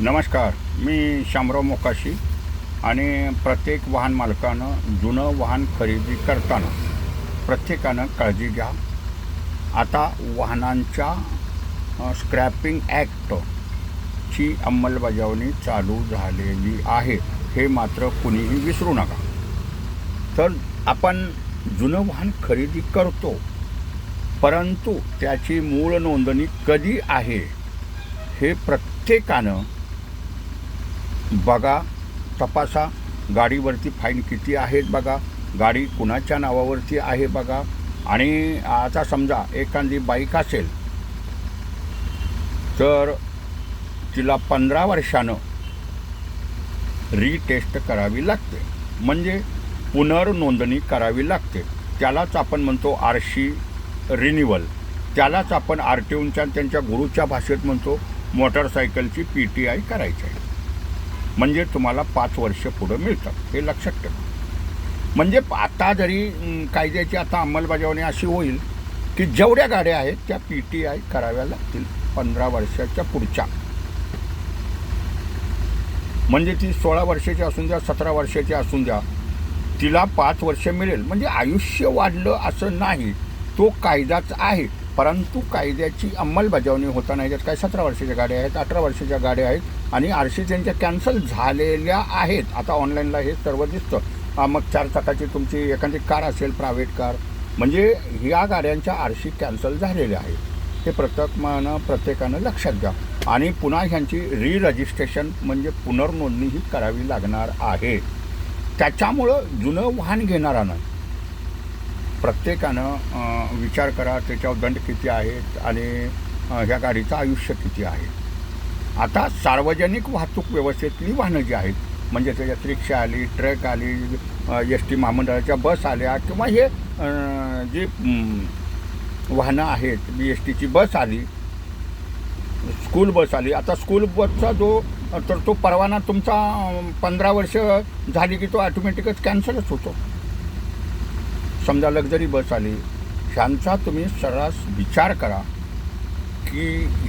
नमस्कार मी शामराव मोकाशी आणि प्रत्येक वाहन मालकानं जुनं वाहन खरेदी करताना प्रत्येकानं काळजी घ्या. आता वाहनांच्या स्क्रॅपिंग ॲक्टची अंमलबजावणी चालू झालेली आहे. हे मात्र कुणीही विसरू नका. तर आपण जुनं वाहन खरेदी करतो परंतु त्याची मूळ नोंदणी कधी आहे हे प्रत्येकानं बघा तपासा. गाडीवरती फाईन किती आहेत बघा. गाडी कुणाच्या नावावरती आहे बघा. आणि आता समजा एखादी बाईक असेल तर तिला पंधरा वर्षानं रिटेस्ट करावी लागते. म्हणजे पुनर्नोंदणी करावी लागते. त्यालाच आपण म्हणतो आरशी रिन्युअल त्यालाच आपण आर टी ओच्या त्यांच्या गुरुच्या भाषेत म्हणतो मोटरसायकलची पी टी आय करायची आहे. म्हणजे तुम्हाला पाच वर्ष पुढं मिळतात हे लक्षात ठेवा. म्हणजे आता जरी कायद्याची आता अंमलबजावणी अशी होईल की जेवढ्या गाड्या आहेत त्या पी टी आय कराव्या लागतील पंधरा वर्षाच्या पुढच्या. म्हणजे ती सोळा वर्षाची असून द्या सतरा वर्षाची असून द्या तिला पाच वर्ष मिळेल. म्हणजे आयुष्य वाढलं असं नाही. तो कायदाच आहे. परंतु कायद्याची अंमलबजावणी होताना याच्यात काय सतरा वर्षाच्या गाड्या आहेत अठरा वर्षाच्या गाड्या आहेत आणि आर सी त्यांच्या कॅन्सल झालेल्या आहेत. आता ऑनलाईनला हे सर्व दिसतं. मग चार चाकाची तुमची एखादी कार असेल प्रायव्हेट कार म्हणजे या गाड्यांच्या आर सी कॅन्सल झालेल्या आहेत. हे प्रत्येकानं प्रत्येकानं लक्षात घ्या. आणि पुन्हा ह्यांची री रजिस्ट्रेशन म्हणजे पुनर्नोंदणी ही करावी लागणार आहे. त्याच्यामुळं जुनं वाहन घेणारानं प्रत्येकानं विचार करा त्याच्यावर दंड किती आहेत आणि ह्या गाडीचं आयुष्य किती आहे. आता सार्वजनिक वाहतूक व्यवस्थेतली वाहनं जी आहेत म्हणजे त्याच्यात रिक्षा आली ट्रक आली एस टी महामंडळाच्या बस आल्या किंवा हे जे जी वाहनं आहेत बी एस टीची बस आली स्कूल बस आली आता स्कूल बसचा जो तर तो परवाना तुमचा पंधरा वर्ष झाली की तो ऑटोमॅटिकच कॅन्सलच होतो. समजा लक्झरी बस आली ह्यांचा तुम्ही सर्रास विचार करा की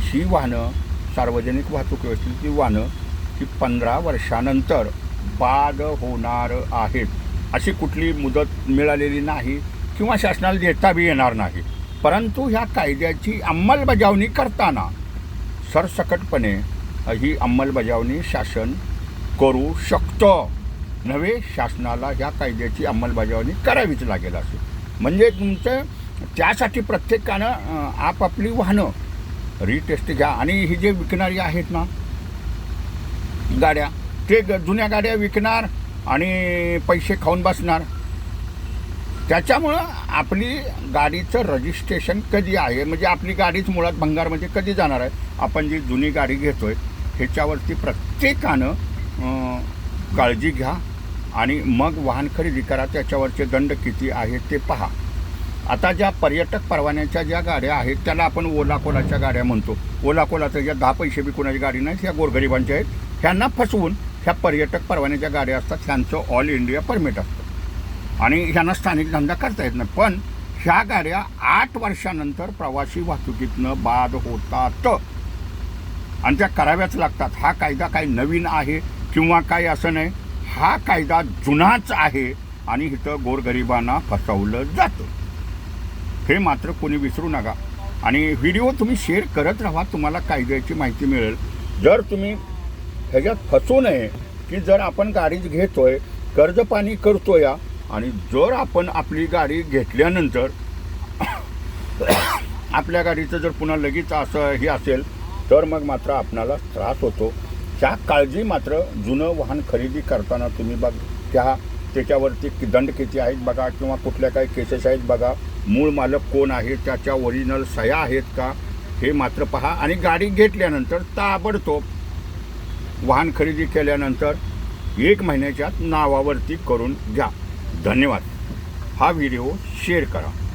ही वाहनं सार्वजनिक वाहतूक व्यवस्थेची वाहनं ही पंधरा वर्षानंतर बाद होणार आहेत अशी कुठली मुदत मिळालेली नाही किंवा शासनाला देता बी येणार नाही. परंतु ह्या कायद्याची अंमलबजावणी करताना सरसकटपणे ही अंमलबजावणी शासन करू शकतं. नव्हे शासनाला ह्या कायद्याची अंमलबजावणी करावीच लागेल असे. म्हणजे तुमचं त्यासाठी प्रत्येकानं आपापली वाहनं रिटेस्ट घ्या. आणि ही जे विकणारी आहेत ना गाड्या ते ग- जुन्या गाड्या विकणार आणि पैसे खाऊन बसणार. त्याच्यामुळं आपली गाडीचं रजिस्ट्रेशन कधी आहे? म्हणजे आपली गाडीच मुळात भंगारमध्ये म्हणजे कधी जाणार आहे? आपण जी जुनी गाडी घेतो आहे ह्याच्यावरती प्रत्येकानं काळजी घ्या. आणि मग वाहन खरेदी करा त्याच्यावरचे दंड किती आहेत ते पहा. आता ज्या पर्यटक परवान्याच्या ज्या गाड्या आहेत त्याला आपण ओला कोलाच्या गाड्या म्हणतो. ओला कोलाचं ज्या दहा पैसे बी कोणाची गाडी नाहीत ह्या गोरगरिबांच्या आहेत. ह्यांना फसवून ह्या पर्यटक परवान्याच्या गाड्या असतात ह्यांचं ऑल इंडिया परमिट असतं. आणि ह्यांना स्थानिक धंदा करता येत नाही. पण ह्या गाड्या आठ वर्षानंतर प्रवासी वाहतुकीतनं बाद होतात. आणि त्या कराव्याच लागतात. हा कायदा काही नवीन आहे किंवा काही असं नाही. हा कायदा जुनाच आहे आणि इथं गोरगरिबांना फसवलं जातं. हे मात्र कोणी विसरू नका. आणि व्हिडिओ तुम्ही शेअर करत राहा तुम्हाला कायद्याची माहिती मिळेल. जर तुम्ही ह्याच्यात फसू नये की जर आपण गाडीच घेतोय कर्ज पाणी या आणि जर आपण आपली गाडी घेतल्यानंतर आपल्या गाडीचं जर पुन्हा लगेच असं हे असेल तर मग मात्र आपणाला त्रास होतो. त्या काळजी मात्र जुनं वाहन खरेदी करताना तुम्ही बघ त्या त्याच्यावरती कि- दंड किती आहेत बघा किंवा कुठल्या काही केसेस आहेत बघा. मूळ मालक कोण आहे त्याच्या ओरिजिनल सह्या आहेत का हे मात्र पहा. आणि गाडी घेतल्यानंतर ताबडतोब वाहन खरेदी केल्यानंतर एक महिन्याच्या नावावरती करून घ्या. धन्यवाद. हा व्हिडिओ शेअर करा.